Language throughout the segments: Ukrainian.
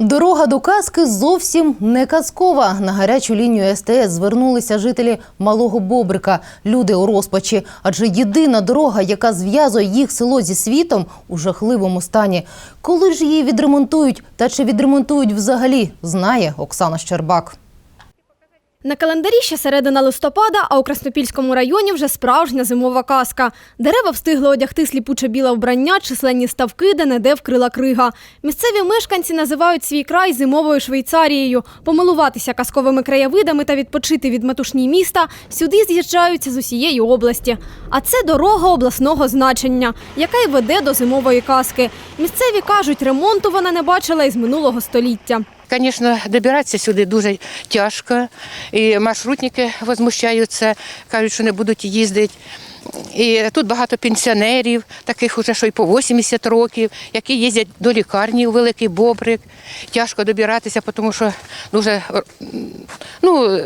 Дорога до казки зовсім не казкова. На гарячу лінію СТС звернулися жителі Малого Бобрика. Люди у розпачі, адже єдина дорога, яка зв'язує їх село зі світом, у жахливому стані. Коли ж її відремонтують та чи відремонтують взагалі, знає Оксана Щербак. На календарі ще середина листопада, а у Краснопільському районі вже справжня зимова казка. Дерева встигли одягти сліпуче біле вбрання, численні ставки, де неде вкрила крига. Місцеві мешканці називають свій край зимовою Швейцарією. Помилуватися казковими краєвидами та відпочити від метушні міста сюди з'їжджаються з усієї області. А це дорога обласного значення, яка й веде до зимової казки. Місцеві кажуть, ремонту вона не бачила із минулого століття. Звісно, добиратися сюди дуже тяжко. І маршрутники возмущаються, кажуть, що не будуть їздити. І тут багато пенсіонерів, таких уже, що й по 80 років, які їздять до лікарні у Великий Бобрик. Тяжко добиратися, тому що дуже ну,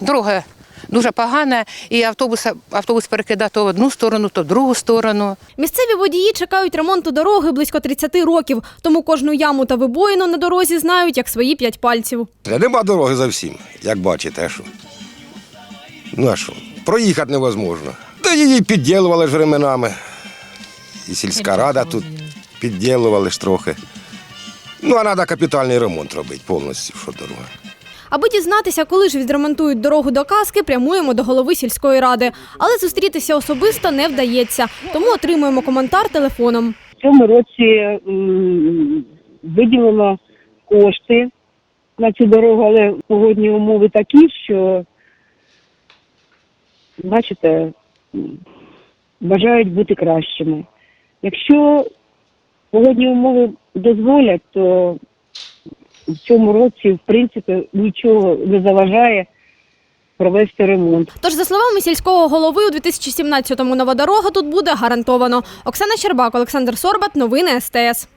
дорога дуже погана, і автобус, автобус перекидає то в одну сторону, то в другу сторону. Місцеві водії чекають ремонту дороги близько 30 років, тому кожну яму та вибоїну на дорозі знають як свої п'ять пальців. Нема дороги зовсім, як бачите, що. Ну а що? Проїхати невозможно. Та її підділували ж временами. І сільська рада тут підділували ж трохи. Ну, а треба капітальний ремонт робити повністю, що дорога. Аби дізнатися, коли ж відремонтують дорогу до казки, прямуємо до голови сільської ради. Але зустрітися особисто не вдається, тому отримуємо коментар телефоном. В цьому році м, виділено кошти на цю дорогу, але погодні умови такі, що, бачите, бажають бути кращими. Якщо погодні умови дозволять, то в цьому році, в принципі, нічого не заважає провести ремонт. Тож, за словами сільського голови, у 2017-му нова дорога тут буде гарантовано. Оксана Щербак, Олександр Сорбат, новини СТС.